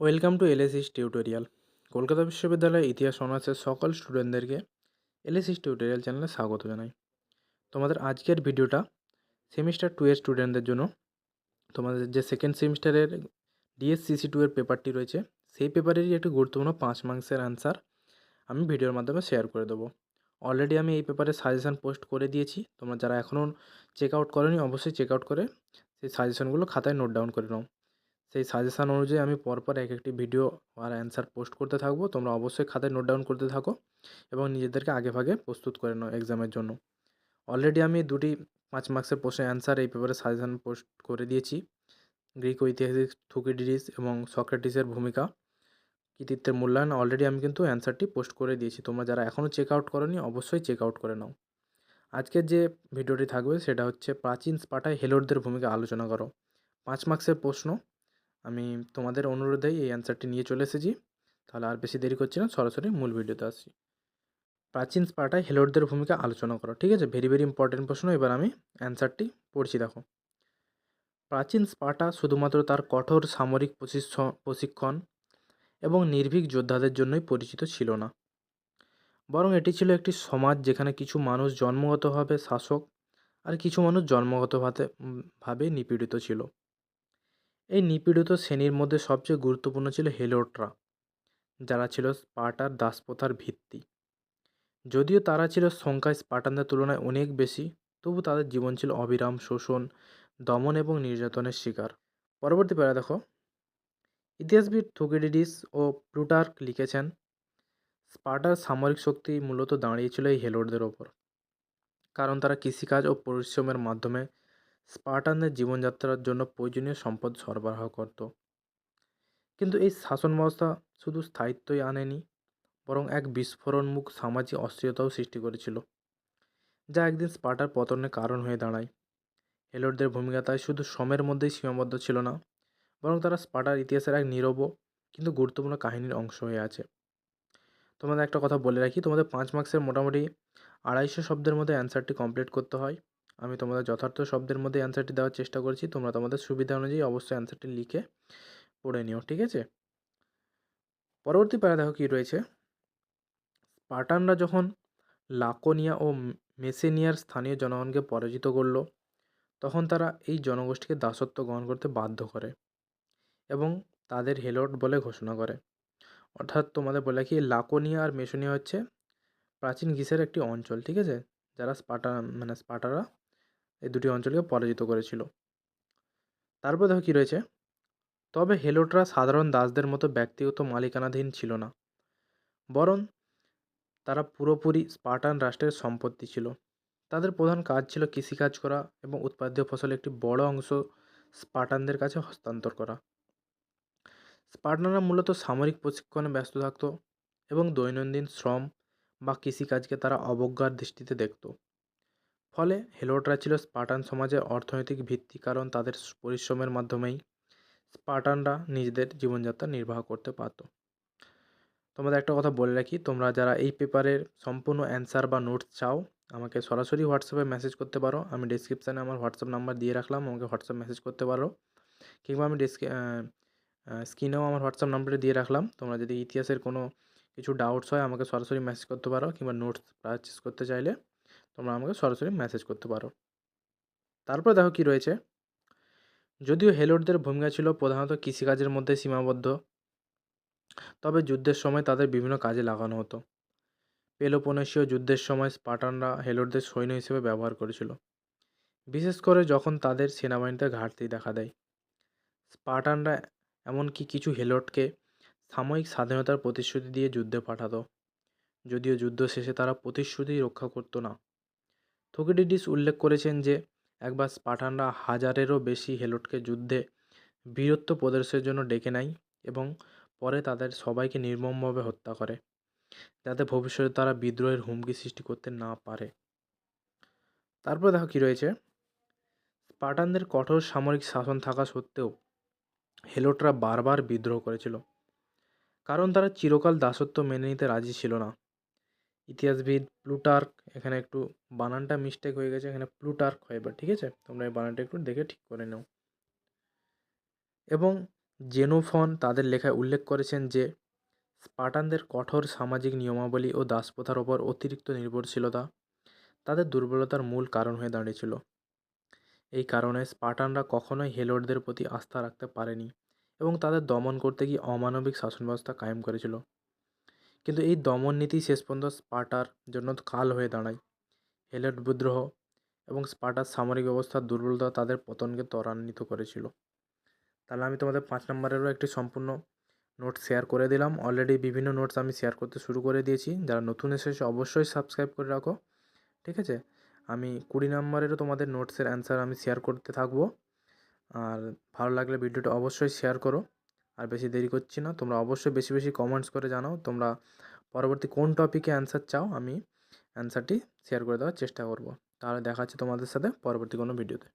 Welcome to এলএসিস tutorial. Kolkata বিশ্ববিদ্যালয়ের ইতিহাস অনার্সের সকল স্টুডেন্টদেরকে এলএসিস টিউটোরিয়াল চ্যানেলে স্বাগত জানাই। তোমাদের আজকের ভিডিওটা সেমিস্টার টু এর স্টুডেন্টদের জন্য। তোমাদের যে সেকেন্ড সেমিস্টারের ডিএসসিসি টু এর পেপারটি রয়েছে, সেই পেপারেরই একটি গুরুত্বপূর্ণ পাঁচ মার্কসের অ্যান্সার আমি ভিডিওর মাধ্যমে শেয়ার করে দেবো। অলরেডি আমি এই পেপারে সাজেশান পোস্ট করে দিয়েছি। তোমরা যারা এখনও চেক আউট করোনি, অবশ্যই চেক আউট করে সেই সাজেশানগুলো খাতায় নোট ডাউন করে নাও। সেই সাজেশান অনুযায়ী আমি পরপর এক একটি ভিডিও আর অ্যান্সার পোস্ট করতে থাকব। তোমরা অবশ্যই খাতায় নোট ডাউন করতে থাকো এবং নিজেদেরকে আগে ভাগে প্রস্তুত করে নাও এক্সামের জন্য। অলরেডি আমি দুটি পাঁচ মার্কসের প্রশ্নের অ্যান্সার এই পেপারে সাজেশান পোস্ট করে দিয়েছি। গ্রিক ঐতিহাসিক থুকিডিডিস এবং সক্রেটিসের ভূমিকা, কৃতিত্বের মূল্যায়ন অলরেডি আমি কিন্তু অ্যান্সারটি পোস্ট করে দিয়েছি। তোমরা যারা এখনও চেক আউট করোনি, অবশ্যই চেক আউট করে নাও। আজকের যে ভিডিওটি থাকবে সেটা হচ্ছে প্রাচীন স্পাটায় হেলোরদের ভূমিকা আলোচনা করো। পাঁচ মার্ক্সের প্রশ্ন আমি তোমাদের অনুরোধেই এই অ্যান্সারটি নিয়ে চলে এসেছি। তাহলে আর বেশি দেরি করছি না, সরাসরি মূল ভিডিওতে আসছি। প্রাচীন স্পার্টায় হেলোডদের ভূমিকা আলোচনা করো, ঠিক আছে? ভেরি ভেরি ইম্পর্টেন্ট প্রশ্ন, এবার আমি অ্যান্সারটি পড়ছি, দেখো। প্রাচীন স্পার্টা শুধুমাত্র তার কঠোর সামরিক প্রশিক্ষণ এবং নির্ভীক যোদ্ধাদের জন্যই পরিচিত ছিল না। বরং এটি ছিল একটি সমাজ যেখানে কিছু মানুষ জন্মগতভাবে শাসক আর কিছু মানুষ জন্মগতভাবে ভাবে নিপীড়িত ছিল। এই নিপীড়িত শ্রেণির মধ্যে সবচেয়ে গুরুত্বপূর্ণ ছিল হেলোটরা, যারা ছিল স্পার্টার দাসপ্রথার ভিত্তি। যদিও তারা ছিল সংখ্যায় স্পার্টানদের তুলনায় অনেক বেশি, তবু তাদের জীবন ছিল অবিরাম শোষণ, দমন এবং নির্যাতনের শিকার। পরবর্তী পেরা দেখো। ইতিহাসবিদ থুকিডিডিস ও প্লুটার্ক লিখেছেন, স্পার্টার সামরিক শক্তি মূলত দাঁড়িয়েছিল এই হেলোডদের ওপর, কারণ তারা কৃষিকাজ ও পরিশ্রমের মাধ্যমে স্পার্টানদের জীবনযাত্রার জন্য প্রয়োজনীয় সম্পদ সরবরাহ করত। কিন্তু এই শাসন ব্যবস্থা শুধু স্থায়িত্বই আনেনি, বরং এক বিস্ফোরণমুখ সামাজিক অস্থিরতাও সৃষ্টি করেছিল, যা একদিন স্পার্টার পতনের কারণ হয়ে দাঁড়ায়। হেলোডদের ভূমিকা তাই শুধু শ্রমের মধ্যেই সীমাবদ্ধ ছিল না, বরং তারা স্পার্টার ইতিহাসের এক নীরব কিন্তু গুরুত্বপূর্ণ কাহিনীর অংশ হয়ে আছে। তোমাদের একটা কথা বলে রাখি, তোমাদের পাঁচ মার্কসের মোটামুটি আড়াইশো শব্দের মধ্যে অ্যান্সারটি কমপ্লিট করতে হয়। আমি তোমাদের যথার্থ শব্দের মধ্যে অ্যান্সারটি দেওয়ার চেষ্টা করছি। তোমরা তোমাদের সুবিধা অনুযায়ী অবশ্যই অ্যান্সারটি লিখে পড়ে নিও, ঠিক আছে? পরবর্তী প্যারা দেখো কী রয়েছে? স্পার্টানরা যখন লাকোনিয়া ও মেসেনিয়ার স্থানীয় জনগণকে পরাজিত করল, তখন তারা এই জনগোষ্ঠীকে দাসত্ব গ্রহণ করতে বাধ্য করে এবং তাদের হেলট বলে ঘোষণা করে। অর্থাৎ তোমাদের বলে কি লাকোনিয়া আর মেসোনিয়া হচ্ছে প্রাচীন গ্রিসের একটি অঞ্চল, ঠিক আছে? যারা স্পাটা মানে স্পাটারা এই দুটি অঞ্চলকে পরাজিত করেছিল। তারপর দেখো কী রয়েছে? তবে হেলোটরা সাধারণ দাসদের মতো ব্যক্তিগত মালিকানাধীন ছিল না। বরং তারা পুরোপুরি স্পার্টান রাষ্ট্রের সম্পত্তি ছিল। তাদের প্রধান কাজ ছিল কৃষিকাজ করা এবং উৎপাদ্য ফসলের একটি বড় অংশ স্পার্টানদের কাছে হস্তান্তর করা। স্পার্টানরা মূলত সামরিক প্রশিক্ষণে ব্যস্ত থাকত এবং দৈনন্দিন শ্রম বা কৃষিকাজকে তারা অবজ্ঞার দৃষ্টিতে দেখত। ফলে হেলোটরা ছিল স্পার্টান সমাজের অর্থনৈতিক ভিত্তি, কারণ তাদের পরিশ্রমের মাধ্যমেই স্পার্টানরা নিজেদের জীবনযাত্রা নির্বাহ করতে পারত। তোমাদের একটা কথা বলে রাখি, তোমরা যারা এই পেপারের সম্পূর্ণ অ্যান্সার বা নোটস চাও, আমাকে সরাসরি হোয়াটসঅ্যাপে মেসেজ করতে পারো। আমি ডিসক্রিপশানে আমার হোয়াটসঅ্যাপ নাম্বার দিয়ে রাখলাম, আমাকে হোয়াটসঅ্যাপ মেসেজ করতে পারো। কিংবা আমি ডিসক্রি স্ক্রিনেও আমার হোয়াটসঅ্যাপ নাম্বারটা দিয়ে রাখলাম। তোমরা যদি ইতিহাসের কোনো কিছু ডাউটস হয়, আমাকে সরাসরি মেসেজ করতে পারো, কিংবা নোটস পারচেস করতে চাইলে। তোমরা আমাকে সরাসরি মেসেজ করতে পারো। তারপর দেখো কি রয়েছে। যদিও হেলোডদের ভূমিকা ছিল প্রধানত কৃষিকাজের মধ্যে সীমাবদ্ধ, তবে যুদ্ধের সময় তাদের বিভিন্ন কাজে লাগানো হতো। পেলোপনেশীয় যুদ্ধের সময় স্পাটানরা হেলোডদের সৈন্য হিসেবে ব্যবহার করেছিল। বিশেষ করে যখন তাদের সেনাবাহিনীতে ঘাটতি দেখা দেয়। স্পাটানরা এমনকি কিছু হেলোটকে সাময়িক স্বাধীনতার প্রতিশ্রুতি দিয়ে যুদ্ধে পাঠাতো। যদিও যুদ্ধ শেষে তারা প্রতিশ্রুতি রক্ষা করতো না। থোকিডিডিস উল্লেখ করেছেন যে, একবার স্পাঠানরা হাজারেরও বেশি হেলোটকে যুদ্ধে বীরত্ব প্রদর্শনের জন্য ডেকে নেয় এবং পরে তাদের সবাইকে নির্মমভাবে হত্যা করে, যাতে ভবিষ্যতে তারা বিদ্রোহের হুমকি সৃষ্টি করতে না পারে। তারপর দেখো কী রয়েছে। স্পাটানদের কঠোর সামরিক শাসন থাকা সত্ত্বেও হেলোটরা বারবার বিদ্রোহ করেছিল, কারণ তারা চিরকাল দাসত্ব মেনে নিতে রাজি ছিল না। ইতিহাসবিদ প্লুটার্ক, এখানে একটু বানানটা মিস্টেক হয়ে গেছে, এখানে প্লুটার্ক হয়, এবার ঠিক আছে? তোমরা এই বানানটা একটু দেখে ঠিক করে নাও। এবং জেনোফন তাদের লেখায় উল্লেখ করেছেন যে স্পার্টানদের কঠোর সামাজিক নিয়মাবলী ও দাসপ্রথার ওপর অতিরিক্ত নির্ভরশীলতা তাদের দুর্বলতার মূল কারণ হয়ে দাঁড়িয়েছিল। এই কারণে স্পার্টানরা কখনোই হেলোডদের প্রতি আস্থা রাখতে পারেনি এবং তাদের দমন করতে গিয়ে অমানবিক শাসন ব্যবস্থা কায়েম করেছিল। কিন্তু এই দমন নীতি শেষ পর্যন্ত স্পার্টার জন্য কাল হয়ে দাঁড়ায়। হেলোড বিদ্রোহ এবং স্পার্টার সামরিক ব্যবস্থার দুর্বলতা তাদের পতনকে ত্বরান্বিত করেছিল। তাহলে আমি তোমাদের পাঁচ নম্বরেরও একটি সম্পূর্ণ নোটস শেয়ার করে দিলাম। অলরেডি বিভিন্ন নোটস আমি শেয়ার করতে শুরু করে দিয়েছি। যারা নতুন এসেছে অবশ্যই সাবস্ক্রাইব করে রাখো। ঠিক আছে? আমি কুড়ি নম্বরেরও তোমাদের নোটসের অ্যান্সার আমি শেয়ার করতে থাকব। আর ভালো লাগলে ভিডিওটা অবশ্যই শেয়ার করো। আর বেশি দেরি করছি না। তোমরা অবশ্যই বেশি বেশি কমেন্টস করে জানাও। তোমরা পরবর্তী কোন টপিকে অ্যান্সার চাও, আমি অ্যান্সারটি শেয়ার করে দেওয়ার চেষ্টা করব। তাহলে দেখা হচ্ছে তোমাদের সাথে পরবর্তী কোনো ভিডিওতে